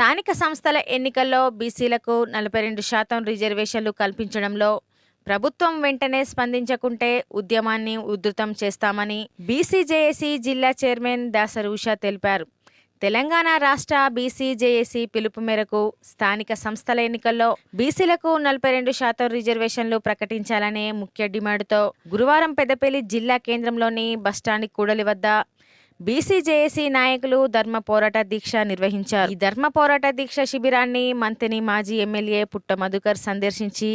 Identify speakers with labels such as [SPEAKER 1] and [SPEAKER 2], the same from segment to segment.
[SPEAKER 1] స్థానిక సంస్థల ఎన్నికల్లో బీసీలకు నలభై రెండు శాతం రిజర్వేషన్లు కల్పించడంలో ప్రభుత్వం వెంటనే స్పందించకుంటే ఉద్యమాన్ని ఉధృతం చేస్తామని బీసీజేఏసీ జిల్లా చైర్మన్ దాసరి ఉషా తెలిపారు. తెలంగాణ రాష్ట్ర బీసీజేఏసీ పిలుపు మేరకు స్థానిక సంస్థల ఎన్నికల్లో బీసీలకు నలభై రెండు శాతం రిజర్వేషన్లు ప్రకటించాలనే ముఖ్య డిమాండ్తో గురువారం పెద్దపల్లి జిల్లా కేంద్రంలోని బస్టాండ్ కూడలి వద్ద బీసీజేఏసీ నాయకులు ధర్మ పోరాట దీక్ష నిర్వహించారు. ఈ ధర్మ పోరాట దీక్ష శిబిరాన్ని మంత్రిని మాజీ ఎమ్మెల్యే పుట్ట మధుకర్ సందర్శించి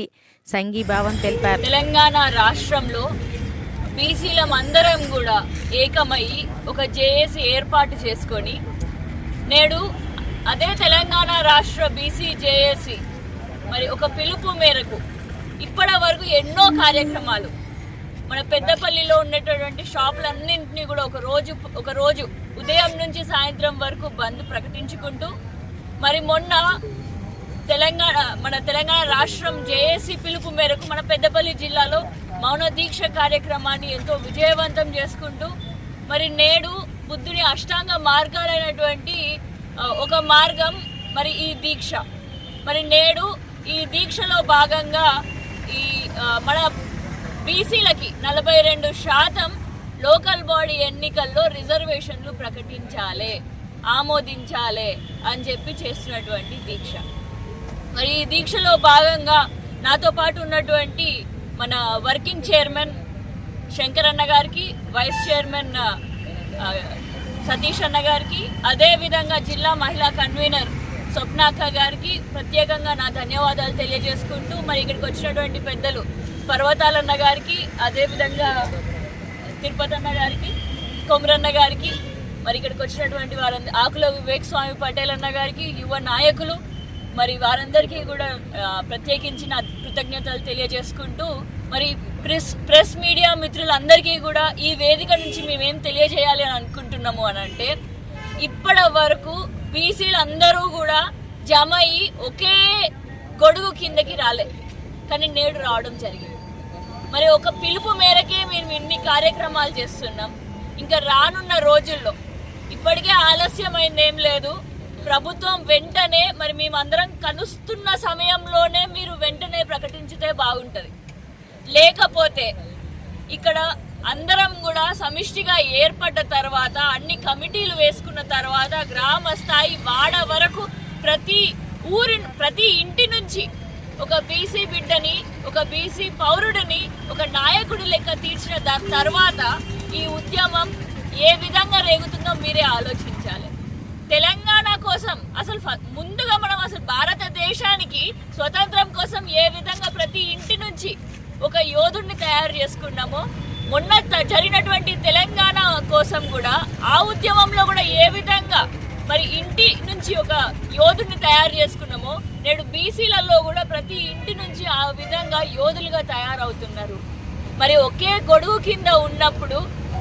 [SPEAKER 1] సంఘీభావం తెలిపారు.
[SPEAKER 2] తెలంగాణ రాష్ట్రంలో బీసీలం అందరం కూడా ఏకమై ఒక జేఏసీ ఏర్పాటు చేసుకొని నేడు అదే తెలంగాణ రాష్ట్ర బీసీ జేఏసీ మరి ఒక పిలుపు మేరకు ఇప్పటి వరకు ఎన్నో కార్యక్రమాలు మన పెద్దపల్లిలో ఉన్నటువంటి షాపులన్నింటినీ కూడా ఒక రోజు ఒక రోజు ఉదయం నుంచి సాయంత్రం వరకు బంద్ ప్రకటించుకుంటూ మరి మొన్న తెలంగాణ మన తెలంగాణ రాష్ట్రం జేఏసీ పిలుపు మేరకు మన పెద్దపల్లి జిల్లాలో మౌన దీక్ష కార్యక్రమాన్ని ఎంతో విజయవంతం చేసుకుంటూ మరి నేడు బుద్ధుని అష్టాంగ మార్గాలైనటువంటి ఒక మార్గం మరి ఈ దీక్ష. మరి నేడు ఈ దీక్షలో భాగంగా ఈ మన బీసీలకి నలభై రెండు శాతం లోకల్ బాడీ ఎన్నికల్లో రిజర్వేషన్లు ప్రకటించాలి ఆమోదించాలి అని చెప్పి చేస్తున్నటువంటి దీక్ష. మరి ఈ దీక్షలో భాగంగా నాతో పాటు ఉన్నటువంటి మన వర్కింగ్ చైర్మన్ శంకరన్న గారికి వైస్ చైర్మన్ సతీష్ అన్న గారికి అదేవిధంగా జిల్లా మహిళా కన్వీనర్ స్వప్నాక గారికి ప్రత్యేకంగా నా ధన్యవాదాలు తెలియజేసుకుంటూ మరి ఇక్కడికి వచ్చినటువంటి పెద్దలు పర్వతాలన్న గారికి అదే విధంగా తిరుపతి అన్న గారికి కొమరన్న గారికి మరి ఇక్కడికి వచ్చినటువంటి వారందరూ ఆకుల వివేక్ స్వామి పటేల్ అన్న గారికి యువ నాయకులు మరి వారందరికీ కూడా ప్రత్యేకించిన ప్రత్యేకించి నా కృతజ్ఞతలు తెలియజేసుకుంటూ మరి ప్రెస్ ప్రెస్ మీడియా మిత్రులందరికీ కూడా ఈ వేదిక నుంచి మేమేం తెలియజేయాలి అని అనుకుంటున్నాము అని అంటే ఇప్పటి వరకు బీసీలు అందరూ కూడా జమ అయ్యి ఒకే గొడుగు కిందకి రాలే. కానీ నేడు రావడం జరిగింది. మరి ఒక పిలుపు మేరకే మేము ఇన్ని కార్యక్రమాలు చేస్తున్నాం. ఇంకా రానున్న రోజుల్లో ఇప్పటికే ఆలస్యమైంది ఏం లేదు. ప్రభుత్వం వెంటనే మరి మేమందరం కలుస్తున్న సమయంలోనే మీరు వెంటనే ప్రకటించితే బాగుంటుంది. లేకపోతే ఇక్కడ అందరం కూడా సమిష్టిగా ఏర్పడ్డ తర్వాత అన్ని కమిటీలు వేసుకున్న తర్వాత గ్రామ స్థాయి వాడ వరకు ప్రతి ఊరి ప్రతి ఇంటి నుంచి ఒక బీసీ బిడ్డని ఒక బీసీ పౌరుడిని ఒక నాయకుడి లెక్క తీర్చిన దాని తర్వాత ఈ ఉద్యమం ఏ విధంగా రేగుతుందో మీరే ఆలోచించాలి. తెలంగాణ కోసం అసలు ఫ- ముందుగా మనం అసలు భారతదేశానికి స్వతంత్రం కోసం ఏ విధంగా ప్రతి ఇంటి నుంచి ఒక యోధుడిని తయారు చేసుకున్నామో మొన్న జరిగినటువంటి తెలంగాణ కోసం కూడా ఆ ఉద్యమంలో కూడా ఏ విధంగా మరి ఇంటి నుంచి ఒక యోధుడిని తయారు చేసుకున్నామో నేడు బీసీలలో కూడా ప్రతి ఇంటి నుంచి ఆ విధంగా యోధులుగా తయారవుతున్నారు. మరి ఒకే గొడుగు కింద ఉన్నప్పుడు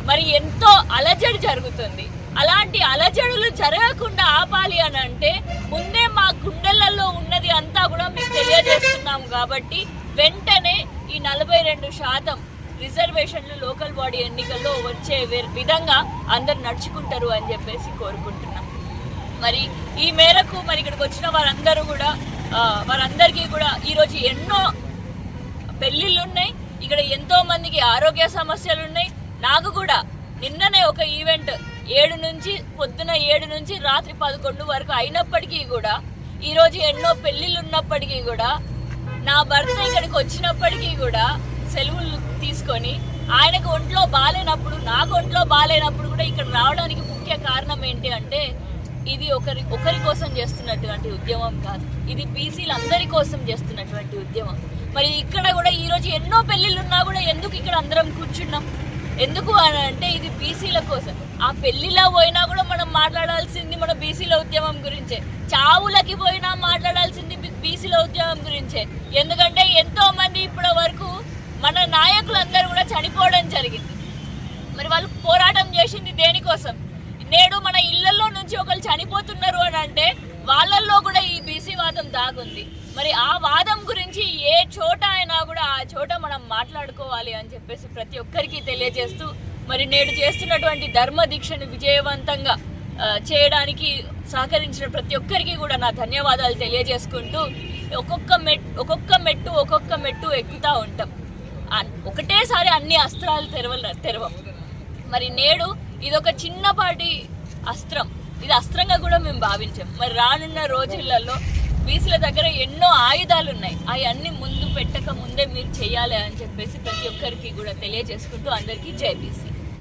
[SPEAKER 2] మరి ఎంతో అలజడి జరుగుతుంది. అలాంటి అలజడులు జరగకుండా ఆపాలి అని అంటే ముందే మా గుండెలలో ఉన్నది అంతా కూడా మేము తెలియజేస్తున్నాం కాబట్టి వెంటనే ఈ నలభై రెండు శాతం రిజర్వేషన్లు లోకల్ బాడీ ఎన్నికల్లో వచ్చే విధంగా అందరు నడుచుకుంటారు అని చెప్పేసి కోరుకుంటున్నాం. మరి ఈ మేరకు మరి ఇక్కడికి వచ్చిన వారందరూ కూడా వారందరికీ కూడా ఈరోజు ఎన్నో పెళ్ళిళ్ళు ఉన్నాయి ఇక్కడ ఎంతో మందికి ఆరోగ్య సమస్యలు ఉన్నాయి నాకు కూడా నిన్ననే ఒక ఈవెంట్ ఏడు నుంచి పొద్దున ఏడు నుంచి రాత్రి పదకొండు వరకు అయినప్పటికీ కూడా ఈరోజు ఎన్నో పెళ్ళిళ్ళు ఉన్నప్పటికీ కూడా నా భర్త ఇక్కడికి వచ్చినప్పటికీ కూడా సెలవులు తీసుకొని ఆయనకు ఒంట్లో బాగాలేనప్పుడు నాకు ఒంట్లో బాగాలేనప్పుడు కూడా ఇక్కడ రావడానికి ముఖ్య కారణం ఏంటి అంటే ఇది ఒకరి ఒకరి కోసం చేస్తున్నటువంటి ఉద్యమం కాదు. ఇది బీసీలందరి కోసం చేస్తున్నటువంటి ఉద్యమం. మరి ఇక్కడ కూడా ఈరోజు ఎన్నో పెళ్ళిళ్ళు ఉన్నా కూడా ఎందుకు ఇక్కడ అందరం కూర్చున్నాం? ఎందుకు అని అంటే ఇది బీసీల కోసం. ఆ పెళ్ళిలో పోయినా కూడా మనం మాట్లాడాల్సింది మన బీసీల ఉద్యమం గురించే. చావులకి పోయినా మాట్లాడాల్సింది బీసీల ఉద్యమం గురించే. ఎందుకంటే ఎంతో మంది ఇప్పటి వరకు మన నాయకులందరూ కూడా చనిపోవడం జరిగింది. మరి వాళ్ళు పోరాటం చేసింది దేనికోసం? నేడు మన ఇళ్ళలో నుంచి ఒకరు చనిపోతున్నారు అని అంటే వాళ్ళల్లో కూడా ఈ బీసీ వాదం దాగుంది. మరి ఆ వాదం గురించి ఏ చోట అయినా కూడా ఆ చోట మనం మాట్లాడుకోవాలి అని చెప్పేసి ప్రతి ఒక్కరికి తెలియజేస్తూ మరి నేడు చేస్తున్నటువంటి ధర్మ దీక్షను విజయవంతంగా చేయడానికి సహకరించిన ప్రతి ఒక్కరికి కూడా నా ధన్యవాదాలు తెలియజేసుకుంటూ ఒక్కొక్క మెట్ ఒక్కొక్క మెట్టు ఒక్కొక్క మెట్టు ఎక్కుతా ఉంటాం. ఒకటేసారి అన్ని అస్త్రాలు తెరవ తెరవం. మరి నేడు ఇది ఒక చిన్నపాటి అస్త్రం. ఇది అస్త్రంగా కూడా మేము భావించాం. మరి రానున్న రోజులలో బీసీల దగ్గర ఎన్నో ఆయుధాలు ఉన్నాయి అవి ముందు పెట్టక ముందే మీరు చేయాలి అని చెప్పేసి ప్రతి ఒక్కరికి కూడా తెలియజేసుకుంటూ అందరికీ జై బీసీ.